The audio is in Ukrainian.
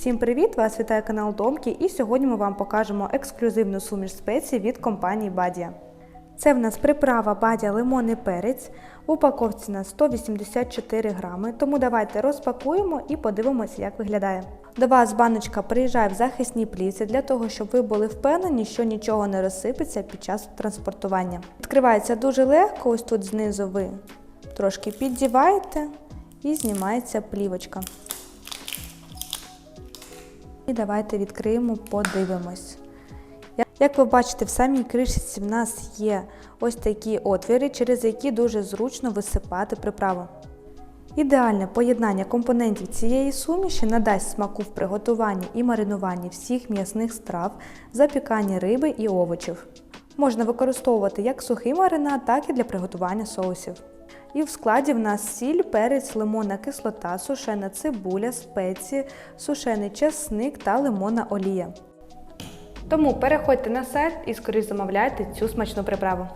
Всім привіт! Вас вітає канал Домки і сьогодні ми вам покажемо ексклюзивну суміш спецій від компанії Бадія. Це в нас приправа Бадія лимонний перець. В упаковці на 184 грами, тому давайте розпакуємо і подивимося, як виглядає. До вас баночка приїжджає в захисній плівці для того, щоб ви були впевнені, що нічого не розсипеться під час транспортування. Відкривається дуже легко, ось тут знизу ви трошки піддіваєте і знімається плівочка. І давайте відкриємо, подивимось. Як ви бачите, в самій кришці в нас є ось такі отвіри, через які дуже зручно висипати приправу. Ідеальне поєднання компонентів цієї суміші надасть смаку в приготуванні і маринуванні всіх м'ясних страв, запіканні риби і овочів. Можна використовувати як сухий маринад, так і для приготування соусів. І в складі в нас сіль, перець, лимонна кислота, сушена цибуля, спеції, сушений чесник та лимонна олія. Тому переходьте на сайт і скоріш замовляйте цю смачну приправу.